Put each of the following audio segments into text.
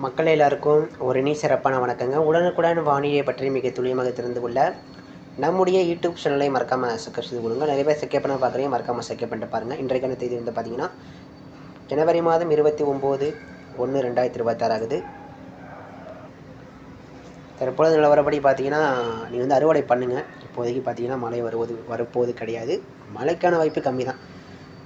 மக்கள் எல்லாருக்கும் ஒரு இனி சிறப்பான வணக்கங்க. உடனுக்குடன் வானிலை பற்றி மிக துல்லியமாக தெரிந்து கொள்ள நம்முடைய யூடியூப் சேனலை மறக்காமல் சப்ஸ்கிரைப் செய்து கொடுங்க நிறைய பேர் செக்கப் பண்ண பார்க்குறீங்க மறக்காமல் செக்கப் பண்ணிட்டு பாருங்கள் இன்றைக்கான தேதி வந்து பார்த்தீங்கன்னா ஜனவரி மாதம் இருபத்தி ஒம்பது ஒன்று ரெண்டாயிரத்தி இருபத்தாறு ஆகுது. தற்பொழுது நிலவரப்படி பார்த்தீங்கன்னா நீ வந்து அறுவடை பண்ணுங்கள் இப்போதைக்கு பார்த்தீங்கன்னா மழை வருவது வரப்போது கிடையாது. மழைக்கான வாய்ப்பு கம்மி தான்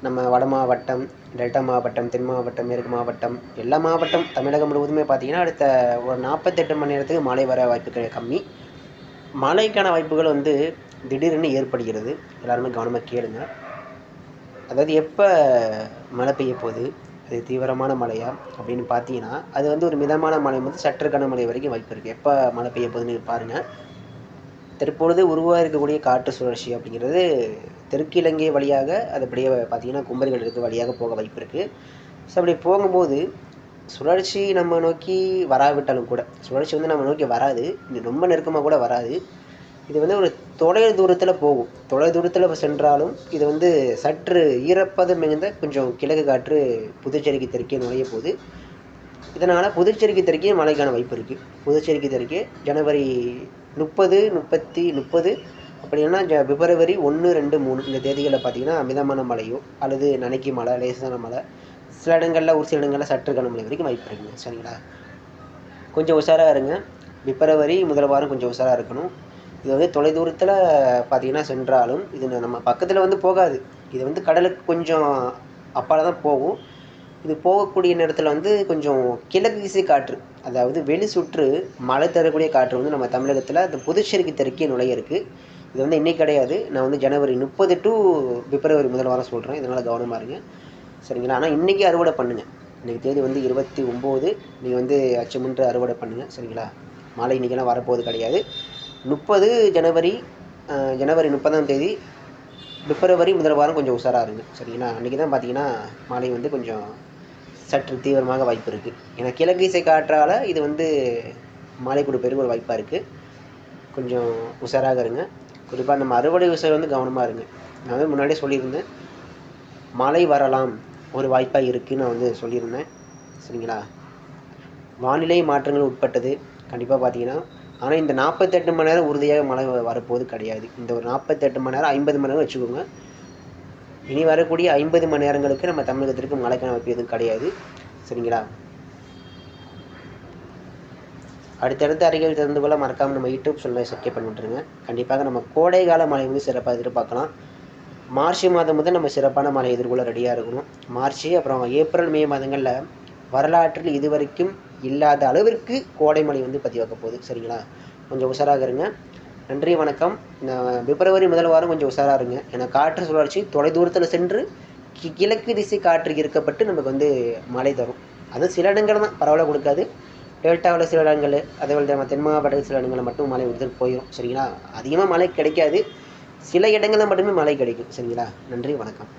நம்ம வட மாவட்டம் டெல்டா மாவட்டம் தென் மாவட்டம் மேற்கு மாவட்டம் எல்லா மாவட்டம் தமிழகம் முழுவதுமே பார்த்தீங்கன்னா அடுத்த ஒரு நாற்பத்தெட்டு மணி நேரத்துக்கு மழை வர வாய்ப்புகள் கம்மி. மழைக்கான வாய்ப்புகள் வந்து திடீர்னு ஏற்படுகிறது. எல்லாருமே கவனமாக கேளுங்க. அதாவது எப்போ மழை பெய்ய போகுது? அது தீவிரமான மழையா? அப்படின்னு பார்த்தீங்கன்னா அது வந்து ஒரு மிதமான மழை வந்து சற்று கனமழை வரைக்கும் வாய்ப்பு இருக்குது எப்போ மழை பெய்ய போகுதுன்னு பாருங்கள் தற்பொழுது உருவாக இருக்கக்கூடிய காற்று சுழற்சி அப்படிங்கிறது தெற்கிழங்கை வழியாக அது அப்படியே பார்த்தீங்கன்னா குமரிகள் இருக்க வழியாக போக வாய்ப்பு இருக்குது ஸோ அப்படி போகும்போது சுழற்சி நம்ம நோக்கி வராவிட்டாலும் கூட சுழற்சி வந்து நம்ம நோக்கி வராது இது ரொம்ப நெருக்கமாக கூட வராது. இது வந்து ஒரு தொலை தூரத்தில் போகும். தொலை தூரத்தில் சென்றாலும் இது வந்து சற்று ஈரப்பதம் மிகுந்த கொஞ்சம் கிழக்கு காற்று புதுச்சேரிக்கு தெற்கே நுழைய போகுது. இதனால் புதுச்சேரிக்கு தெற்கே மழைக்கான வாய்ப்பு இருக்குது புதுச்சேரிக்கு தெற்கே ஜனவரி முப்பது முப்பத்தி முப்பது அப்படி இல்லைன்னா ஜ பிப்ரவரி ஒன்று ரெண்டு மூணு இந்த தேதிகளில் பார்த்தீங்கன்னா மிதமான மழையோ அல்லது நனைக்கு மழை லேசான மழை சில இடங்களில் ஒரு சில இடங்களில் சற்று கனமழை வரைக்கும் வாய்ப்பு இருக்குங்க. சரிங்களா? கொஞ்சம் உஷாராக இருங்க. பிப்ரவரி முதல் வாரம் கொஞ்சம் உஷாராக இருக்கணும். இது வந்து தொலைதூரத்தில் பார்த்தீங்கன்னா சென்றாலும் இது நம்ம பக்கத்தில் வந்து போகாது. இது வந்து கடலுக்கு கொஞ்சம் அப்பால் தான் போகும். இது போகக்கூடிய நேரத்தில் வந்து கொஞ்சம் கிழக்கு திசை காற்று அதாவது வெளி சுற்று மழை தரக்கூடிய காற்று வந்து நம்ம தமிழகத்தில் அந்த புதுச்சேரிக்கு தெற்கே நுழைய இருக்குது இது வந்து இன்றைக்கி கிடையாது. நான் வந்து ஜனவரி முப்பது டு பிப்ரவரி முதல் வாரம் சொல்கிறேன் இதனால் கவனமாக இருங்க. சரிங்களா? ஆனால் இன்றைக்கி அறுவடை பண்ணுங்கள் இன்றைக்கி தேதி வந்து இருபத்தி ஒம்பது. நீங்கள் வந்து அச்சமுன்று அறுவடை பண்ணுங்கள் சரிங்களா? மாலை இன்றைக்கெல்லாம் வரப்போகுது கிடையாது. முப்பது ஜனவரி ஜனவரி முப்பதாம் தேதி பிப்ரவரி முதல் வாரம் கொஞ்சம் உஷாராக இருங்க. சரிங்களா? அன்றைக்கி தான் பார்த்தீங்கன்னா மாலை வந்து கொஞ்சம் சற்று தீவிரமாக வாய்ப்பு இருக்குது ஏன்னா கிழக்கு இசை காற்றால் இது வந்து மாலை கொடுப்பதற்கு ஒரு வாய்ப்பாக இருக்குது கொஞ்சம் உஷாராக இருங்க. குறிப்பாக நம்ம அறுவடை விஷயம் வந்து கவனமாக இருங்க. நான் வந்து முன்னாடியே சொல்லியிருந்தேன். மழை வரலாம் ஒரு வாய்ப்பாக இருக்குன்னு நான் வந்து சொல்லியிருந்தேன். சரிங்களா? வானிலை மாற்றங்கள் உட்பட்டது. கண்டிப்பாக பார்த்தீங்கன்னா ஆனால் இந்த நாற்பத்தெட்டு மணி நேரம் உறுதியாக மழை வரப்போது கிடையாது. இந்த ஒரு நாற்பத்தெட்டு மணி நேரம் ஐம்பது மணி நேரம் வச்சுக்கோங்க. இனி வரக்கூடிய ஐம்பது மணி நேரங்களுக்கு நம்ம தமிழகத்திற்கு மழைக்கான வாய்ப்பு எதுவும் கிடையாது. சரிங்களா? அடுத்தடுத்த அறிக்கைகள் தெரிந்து கொள்ள மறக்காமல் நம்ம யூடியூப் சொல்ல சப்ஸ்கிரைப் பண்ணி விட்டுருங்க. கண்டிப்பாக நம்ம கோடை கால மழை வந்து சிறப்பாக எதிர்பார்க்கலாம். மார்ச் மாதம் முதல் நம்ம சிறப்பான மழை எதிர்கொள்ள ரெடியாக இருக்கணும். மார்ச் அப்புறம் ஏப்ரல் மே மாதங்களில் வரலாற்றில் இதுவரைக்கும் இல்லாத அளவிற்கு கோடை மழை வந்து பதிவாக்க போகுது. சரிங்களா? கொஞ்சம் உஷாராக இருங்க. நன்றி வணக்கம். பிப்ரவரி முதல் வாரம் கொஞ்சம் உஷாராக இருங்க. ஏன்னா காற்று சுழற்சி தொலைதூரத்தில் சென்று கி கிழக்கு திசை காற்று இருக்கப்பட்டு நமக்கு வந்து மழை தரும். அது சில இடங்கள் தான் பரவாயில்ல கொடுக்காது. டெல்டாவில் சில இடங்கள் அதே போல் நம்ம தென் மாவட்டத்தில் சில இடங்களில் மட்டும் மழை கொடுத்துட்டு போயிடும் சரிங்களா? அதிகமாக மழை கிடைக்காது. சில இடங்களில் மட்டுமே மழை கிடைக்கும். சரிங்களா? நன்றி வணக்கம்.